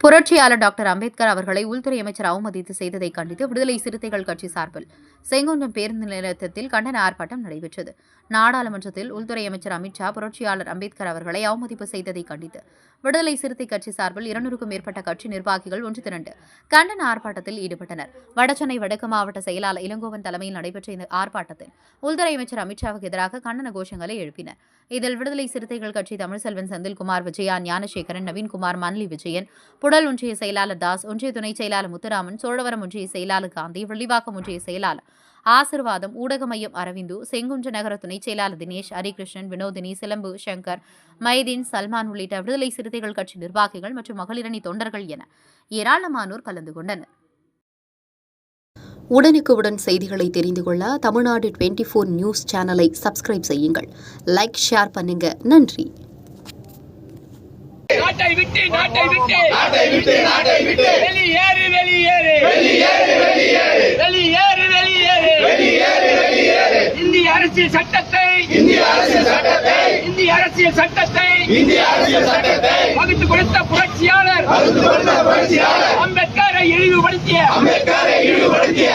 புரட்சியாளர் டாக்டர் அம்பேத்கர் அவர்களை உள்துறை அமைச்சர் அவமதித்து செய்ததை கண்டித்து விடுதலை சிறுத்தைகள் கட்சி சார்பில் செங்குன்றம் பேருந்து நிலையத்தில் கண்டன ஆர்ப்பாட்டம் நடைபெற்றது. நாடாளுமன்றத்தில் உள்துறை அமைச்சர் அமித்ஷா புரட்சியாளர் அம்பேத்கர் அவர்களை அவமதிப்பு செய்ததை கண்டித்து விடுதலை சிறுத்தை கட்சி சார்பில் இருநூறுக்கும் மேற்பட்ட கட்சி நிர்வாகிகள் ஒன்று திரண்டு கண்டன ஆர்ப்பாட்டத்தில் ஈடுபட்டனர். வடசென்னை வடக்கு மாவட்ட செயலாளர் இளங்கோவன் தலைமையில் நடைபெற்ற இந்த ஆர்ப்பாட்டத்தில் உள்துறை அமைச்சர் அமித்ஷாவுக்கு எதிராக கண்டன கோஷங்களை எழுப்பினர். இதில் விடுதலை சிறுத்தைகள் கட்சி தமிழ்செல்வன் செந்தில்குமார் விஜயா ஞானசேகரன் நவீன்குமார் மன்லி விஜயன் புடல் ஒன்றிய செயலாளர் தாஸ் ஒன்றிய துணை செயலாளர் முத்துராமன் சோழவரம் ஒன்றிய செயலாளர் காந்தி வெள்ளிவாக்கம் ஒன்றிய செயலாளர் ஆசிர்வாதம் ஊடக மையம் அரவிந்து செங்குன்ற நகர துணை செயலாளர் தினேஷ் ஹரிகிருஷ்ணன் வினோதினி சிலம்பு சங்கர் மைதீன் சல்மான் உள்ளிட்ட விடுதலை சிறுத்தைகள் கட்சி நிர்வாகிகள் மற்றும் மகளிரணி தொண்டர்கள் என ஏராளமானோர் கலந்து கொண்டனர். உடனுக்குடன் செய்திகளை தெரிந்து கொள்ள தமிழ்நாடு டுவெண்ட்டி ஃபோர் நியூஸ் சேனலை சப்ஸ்கிரைப் செய்யுங்கள். லைக் ஷேர் பண்ணுங்க. நன்றி. நாட்டை விட்டு நாட்டை விட்டு. நாட்டை விட்டு நாட்டை விட்டு. வெளியேறு வெளியேறு. வெளியேறு வெளியேறு. வெளியேறு வெளியேறு. வெளியேறு வெளியேறு. இந்திய அரசியல் சட்டத்தை இந்திய அரசியல் சட்டத்தை இந்திய அரசியல் சட்டத்தை இந்திய அரசியல் சட்டத்தை வகுத்து கொடுத்த புரட்சியாளர் வகுத்து கொடுத்த புரட்சியாளர் அம்பேத்கரை இழிவுபடுத்திய அம்பேத்கரை இழிவுபடுத்திய